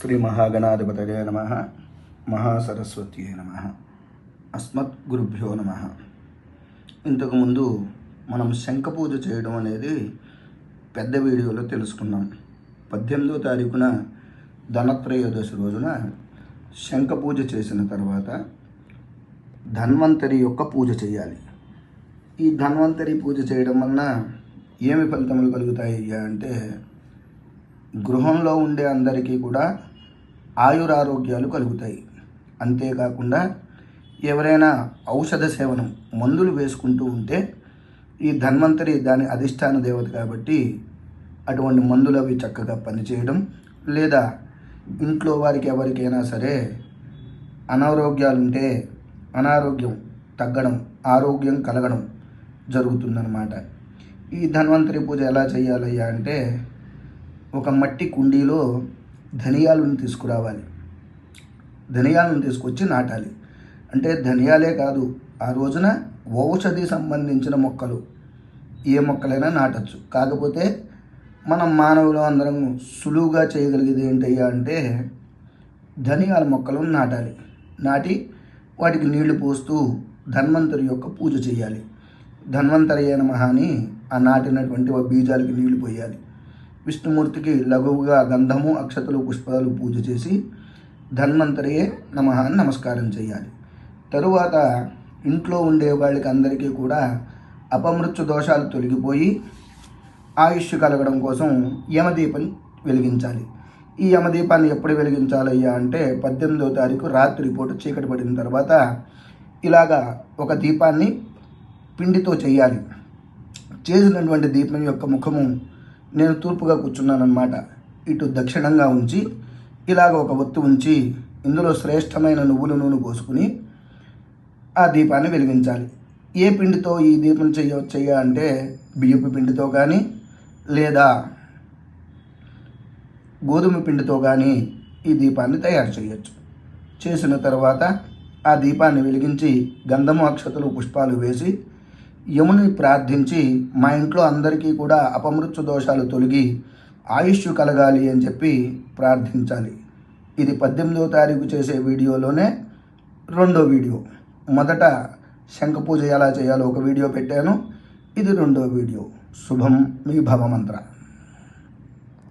శ్రీ మహాగణాధిపతయ నమ మహాసరస్వతి నమ అస్మత్ గురుభ్యో నమ ఇంతకుముందు మనం శంఖ పూజ చేయడం అనేది పెద్ద వీడియోలో తెలుసుకున్నాం. పద్దెనిమిదో తారీఖున ధనత్రయోదశి రోజున శంఖ పూజ చేసిన తర్వాత ధన్వంతరి యొక్క పూజ చేయాలి. ఈ ధన్వంతరి పూజ చేయడం వలన ఏమి ఫలితములు కలుగుతాయి అంటే గృహంలో ఉండే అందరికీ కూడా ఆయురారోగ్యాలు కలుగుతాయి. అంతేకాకుండా ఎవరైనా ఔషధ సేవనం మందులు వేసుకుంటూ ఉంటే ఈ ధన్వంతరి దాని అధిష్టాన దేవత కాబట్టి అటువంటి మందులు అవి చక్కగా పనిచేయడం లేదా ఇంట్లో వారికి ఎవరికైనా సరే అనారోగ్యాలుంటే అనారోగ్యం తగ్గడం ఆరోగ్యం కలగడం జరుగుతుందన్నమాట. ఈ ధన్వంతరి పూజ ఎలా చేయాలయ్యా అంటే ఒక మట్టి కుండీలో ధనియాలను తీసుకురావాలి. ధనియాలను తీసుకొచ్చి నాటాలి. అంటే ధనియాలే కాదు ఆ రోజున ఔషధి సంబంధించిన మొక్కలు. ఏ మొక్కలైనా నాటచ్చు. కాకపోతే మనం మానవులు అందరం సులువుగా చేయగలిగేది ఏంటయ్యా అంటే ధనియాల మొక్కలను నాటాలి. నాటి వాటికి నీళ్ళు పోస్తూ ధన్వంతరి యొక్క పూజ చేయాలి. ధన్వంతరి అయిన మహాని ఆ నాటినటువంటి బీజాలకి నీళ్ళు పోయాలి. విష్ణుమూర్తికి లఘువుగా గంధము అక్షతలు పుష్పాలు పూజ చేసి ధన్వంతరియే నమ అని నమస్కారం చేయాలి. తరువాత ఇంట్లో ఉండే వాళ్ళకి అందరికీ కూడా అపమృత్యు దోషాలు తొలగిపోయి ఆయుష్ కలగడం కోసం యమదీపం వెలిగించాలి. ఈ యమదీపాన్ని ఎప్పుడు వెలిగించాలయ్యా అంటే పద్దెనిమిదో తారీఖు రాత్రి పూట చీకటి పడిన తర్వాత ఇలాగా ఒక దీపాన్ని పిండితో చేయాలి. చేసినటువంటి దీపం యొక్క ముఖము నేను తూర్పుగా కూర్చున్నానమాట ఇటు దక్షిణంగా ఉంచి ఇలాగ ఒక ఒత్తు ఉంచి ఇందులో శ్రేష్టమైన నువ్వుల నూనె పోసుకుని ఆ దీపాన్ని వెలిగించాలి. ఏ పిండితో ఈ దీపం చెయ్య చెయ్య అంటే బియ్యపు పిండితో కానీ లేదా గోధుమ పిండితో కానీ ఈ దీపాన్ని తయారు చేయొచ్చు చేసిన తర్వాత ఆ దీపాన్ని వెలిగించి గంధము అక్షతలు పుష్పాలు వేసి యముని ప్రార్థించి మా ఇంట్లో అందరికీ కూడా అపమృత్యు దోషాలు తొలగి ఆయుష్ కలగాలి అని చెప్పి ప్రార్థించాలి. ఇది పద్దెనిమిదవ తారీఖు చేసే వీడియోలోనే రెండో వీడియో. మొదట శంఖ పూజ ఎలా చేయాలో ఒక వీడియో పెట్టాను. ఇది రెండో వీడియో. శుభం మీ భవమంత్ర.